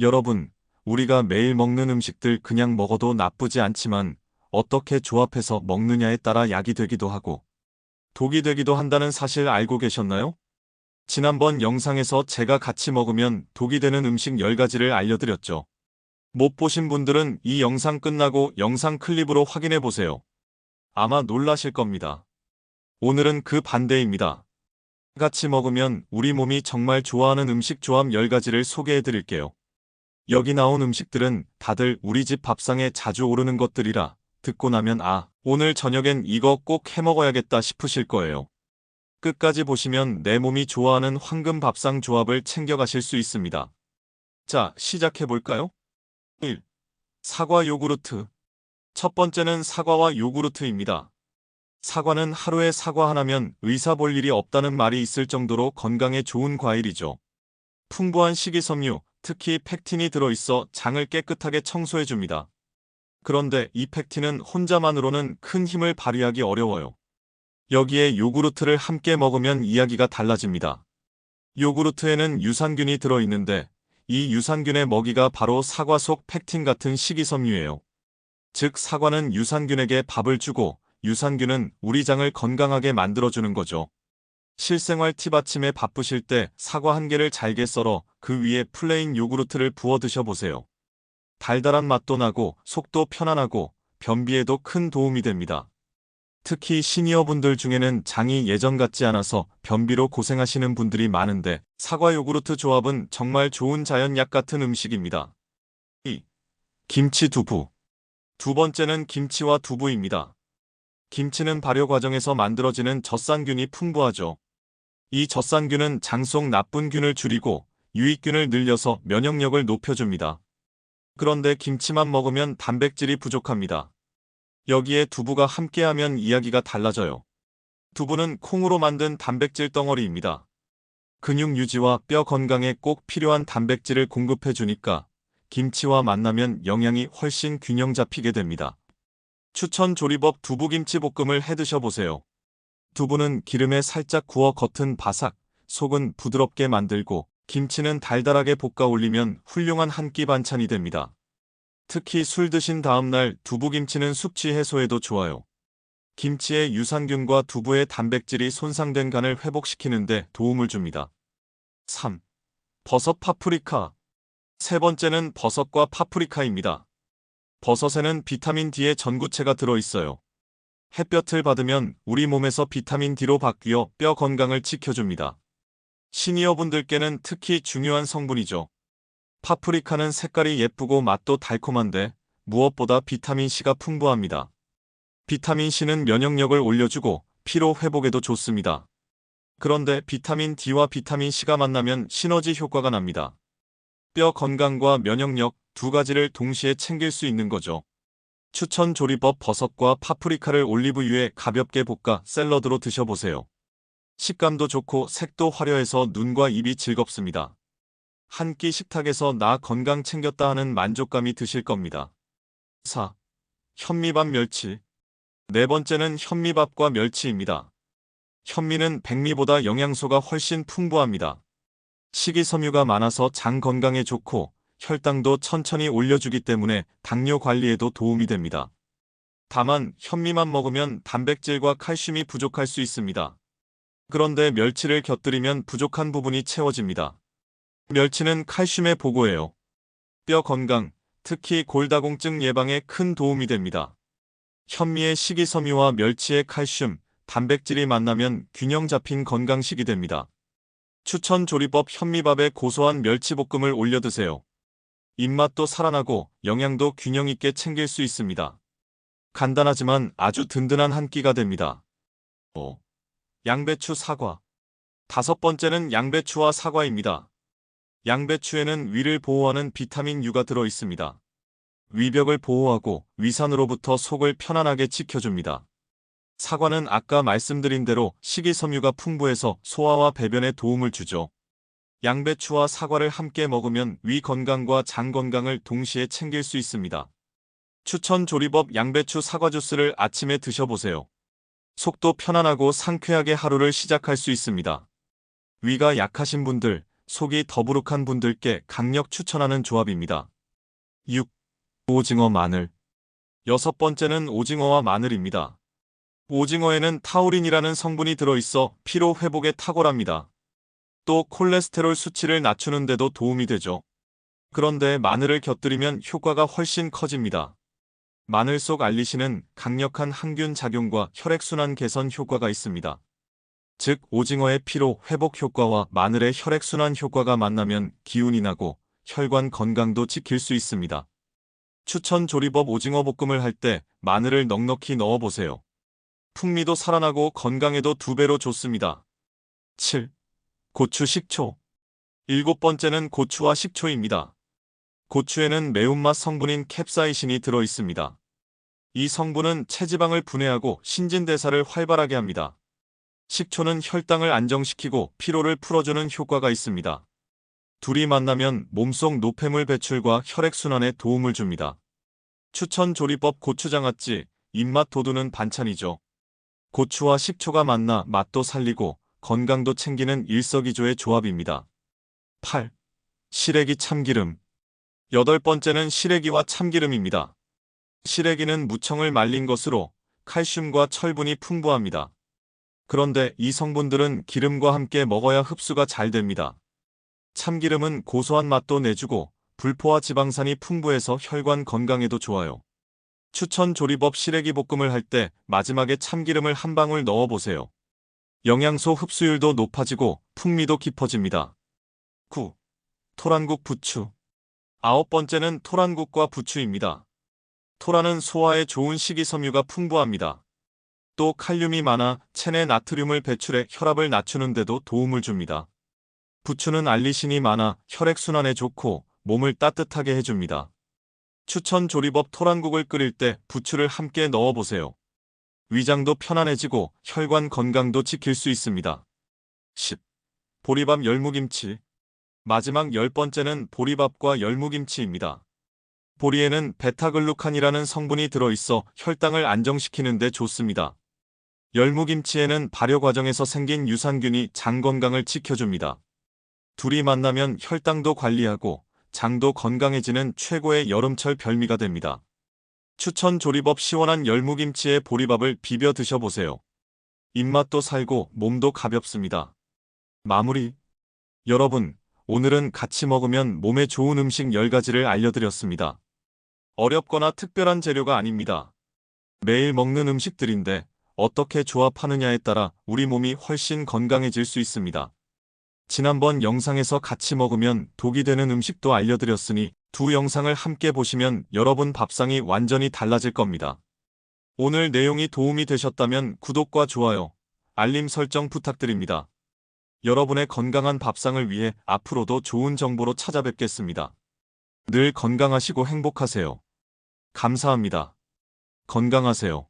여러분, 우리가 매일 먹는 음식들 그냥 먹어도 나쁘지 않지만 어떻게 조합해서 먹느냐에 따라 약이 되기도 하고 독이 되기도 한다는 사실 알고 계셨나요? 지난번 영상에서 제가 같이 먹으면 독이 되는 음식 10가지를 알려드렸죠. 못 보신 분들은 이 영상 끝나고 영상 클립으로 확인해 보세요. 아마 놀라실 겁니다. 오늘은 그 반대입니다. 같이 먹으면 우리 몸이 정말 좋아하는 음식 조합 10가지를 소개해 드릴게요. 여기 나온 음식들은 다들 우리 집 밥상에 자주 오르는 것들이라 듣고 나면 아, 오늘 저녁엔 이거 꼭 해 먹어야겠다 싶으실 거예요. 끝까지 보시면 내 몸이 좋아하는 황금 밥상 조합을 챙겨가실 수 있습니다. 자, 시작해 볼까요? 1. 사과 요구르트. 첫 번째는 사과와 요구르트입니다. 사과는 하루에 사과 하나면 의사 볼 일이 없다는 말이 있을 정도로 건강에 좋은 과일이죠. 풍부한 식이섬유, 특히 팩틴이 들어있어 장을 깨끗하게 청소해줍니다. 그런데 이 팩틴은 혼자만으로는 큰 힘을 발휘하기 어려워요. 여기에 요구르트를 함께 먹으면 이야기가 달라집니다. 요구르트에는 유산균이 들어있는데 이 유산균의 먹이가 바로 사과 속 팩틴 같은 식이섬유예요. 즉 사과는 유산균에게 밥을 주고 유산균은 우리 장을 건강하게 만들어주는 거죠. 실생활 팁 아침에 바쁘실 때 사과 한 개를 잘게 썰어 그 위에 플레인 요구르트를 부어 드셔보세요. 달달한 맛도 나고 속도 편안하고 변비에도 큰 도움이 됩니다. 특히 시니어분들 중에는 장이 예전 같지 않아서 변비로 고생하시는 분들이 많은데 사과 요구르트 조합은 정말 좋은 자연약 같은 음식입니다. 2. 김치 두부 두 번째는 김치와 두부입니다. 김치는 발효 과정에서 만들어지는 젖산균이 풍부하죠. 이 젖산균은 장 속 나쁜 균을 줄이고 유익균을 늘려서 면역력을 높여줍니다. 그런데 김치만 먹으면 단백질이 부족합니다. 여기에 두부가 함께하면 이야기가 달라져요. 두부는 콩으로 만든 단백질 덩어리입니다. 근육 유지와 뼈 건강에 꼭 필요한 단백질을 공급해 주니까 김치와 만나면 영양이 훨씬 균형 잡히게 됩니다. 추천 조리법 두부김치 볶음을 해 드셔보세요. 두부는 기름에 살짝 구워 겉은 바삭, 속은 부드럽게 만들고 김치는 달달하게 볶아 올리면 훌륭한 한 끼 반찬이 됩니다. 특히 술 드신 다음날 두부김치는 숙취 해소에도 좋아요. 김치의 유산균과 두부의 단백질이 손상된 간을 회복시키는데 도움을 줍니다. 3. 버섯 파프리카 세 번째는 버섯과 파프리카입니다. 버섯에는 비타민 D의 전구체가 들어있어요. 햇볕을 받으면 우리 몸에서 비타민 D로 바뀌어 뼈 건강을 지켜줍니다. 시니어분들께는 특히 중요한 성분이죠. 파프리카는 색깔이 예쁘고 맛도 달콤한데 무엇보다 비타민C가 풍부합니다. 비타민C는 면역력을 올려주고 피로 회복에도 좋습니다. 그런데 비타민 D와 비타민C가 만나면 시너지 효과가 납니다. 뼈 건강과 면역력 두 가지를 동시에 챙길 수 있는 거죠. 추천 조리법 버섯과 파프리카를 올리브유에 가볍게 볶아 샐러드로 드셔보세요. 식감도 좋고 색도 화려해서 눈과 입이 즐겁습니다. 한 끼 식탁에서 나 건강 챙겼다 하는 만족감이 드실 겁니다. 4. 현미밥 멸치 네 번째는 현미밥과 멸치입니다. 현미는 백미보다 영양소가 훨씬 풍부합니다. 식이섬유가 많아서 장 건강에 좋고 혈당도 천천히 올려주기 때문에 당뇨 관리에도 도움이 됩니다. 다만 현미만 먹으면 단백질과 칼슘이 부족할 수 있습니다. 그런데 멸치를 곁들이면 부족한 부분이 채워집니다. 멸치는 칼슘의 보고예요. 뼈 건강, 특히 골다공증 예방에 큰 도움이 됩니다. 현미의 식이섬유와 멸치의 칼슘, 단백질이 만나면 균형 잡힌 건강식이 됩니다. 추천 조리법 현미밥에 고소한 멸치볶음을 올려 드세요. 입맛도 살아나고 영양도 균형 있게 챙길 수 있습니다. 간단하지만 아주 든든한 한 끼가 됩니다. 5. 양배추 사과 다섯 번째는 양배추와 사과입니다. 양배추에는 위를 보호하는 비타민 U가 들어 있습니다. 위벽을 보호하고 위산으로부터 속을 편안하게 지켜줍니다. 사과는 아까 말씀드린 대로 식이섬유가 풍부해서 소화와 배변에 도움을 주죠. 양배추와 사과를 함께 먹으면 위 건강과 장 건강을 동시에 챙길 수 있습니다. 추천 조리법 양배추 사과 주스를 아침에 드셔보세요. 속도 편안하고 상쾌하게 하루를 시작할 수 있습니다. 위가 약하신 분들, 속이 더부룩한 분들께 강력 추천하는 조합입니다. 6. 오징어 마늘. 여섯 번째는 오징어와 마늘입니다. 오징어에는 타우린이라는 성분이 들어있어 피로 회복에 탁월합니다. 또 콜레스테롤 수치를 낮추는 데도 도움이 되죠. 그런데 마늘을 곁들이면 효과가 훨씬 커집니다. 마늘 속 알리신은 강력한 항균 작용과 혈액순환 개선 효과가 있습니다. 즉, 오징어의 피로 회복 효과와 마늘의 혈액순환 효과가 만나면 기운이 나고 혈관 건강도 지킬 수 있습니다. 추천 조리법 오징어 볶음을 할 때 마늘을 넉넉히 넣어보세요. 풍미도 살아나고 건강에도 두 배로 좋습니다. 7. 고추 식초. 일곱 번째는 고추와 식초입니다. 고추에는 매운맛 성분인 캡사이신이 들어 있습니다. 이 성분은 체지방을 분해하고 신진대사를 활발하게 합니다. 식초는 혈당을 안정시키고 피로를 풀어주는 효과가 있습니다. 둘이 만나면 몸속 노폐물 배출과 혈액순환에 도움을 줍니다. 추천 조리법 고추장아찌, 입맛 돋우는 반찬이죠. 고추와 식초가 만나 맛도 살리고 건강도 챙기는 일석이조의 조합입니다. 8. 시래기 참기름. 여덟 번째는 시래기와 참기름입니다. 시래기는 무청을 말린 것으로 칼슘과 철분이 풍부합니다. 그런데 이 성분들은 기름과 함께 먹어야 흡수가 잘 됩니다. 참기름은 고소한 맛도 내주고 불포화 지방산이 풍부해서 혈관 건강에도 좋아요. 추천 조리법 시래기 볶음을 할 때 마지막에 참기름을 한 방울 넣어보세요. 영양소 흡수율도 높아지고 풍미도 깊어집니다. 9. 토란국 부추. 아홉 번째는 토란국과 부추입니다. 토란은 소화에 좋은 식이섬유가 풍부합니다. 또 칼륨이 많아 체내 나트륨을 배출해 혈압을 낮추는 데도 도움을 줍니다. 부추는 알리신이 많아 혈액순환에 좋고 몸을 따뜻하게 해줍니다. 추천 조리법 토란국을 끓일 때 부추를 함께 넣어보세요. 위장도 편안해지고 혈관 건강도 지킬 수 있습니다. 10. 보리밥 열무김치. 마지막 열 번째는 보리밥과 열무김치입니다. 보리에는 베타글루칸이라는 성분이 들어있어 혈당을 안정시키는 데 좋습니다. 열무김치에는 발효 과정에서 생긴 유산균이 장 건강을 지켜줍니다. 둘이 만나면 혈당도 관리하고 장도 건강해지는 최고의 여름철 별미가 됩니다. 추천 조리법 시원한 열무김치에 보리밥을 비벼 드셔보세요. 입맛도 살고 몸도 가볍습니다. 마무리. 여러분, 오늘은 같이 먹으면 몸에 좋은 음식 10가지를 알려드렸습니다. 어렵거나 특별한 재료가 아닙니다. 매일 먹는 음식들인데 어떻게 조합하느냐에 따라 우리 몸이 훨씬 건강해질 수 있습니다. 지난번 영상에서 같이 먹으면 독이 되는 음식도 알려드렸으니 두 영상을 함께 보시면 여러분 밥상이 완전히 달라질 겁니다. 오늘 내용이 도움이 되셨다면 구독과 좋아요, 알림 설정 부탁드립니다. 여러분의 건강한 밥상을 위해 앞으로도 좋은 정보로 찾아뵙겠습니다. 늘 건강하시고 행복하세요. 감사합니다. 건강하세요.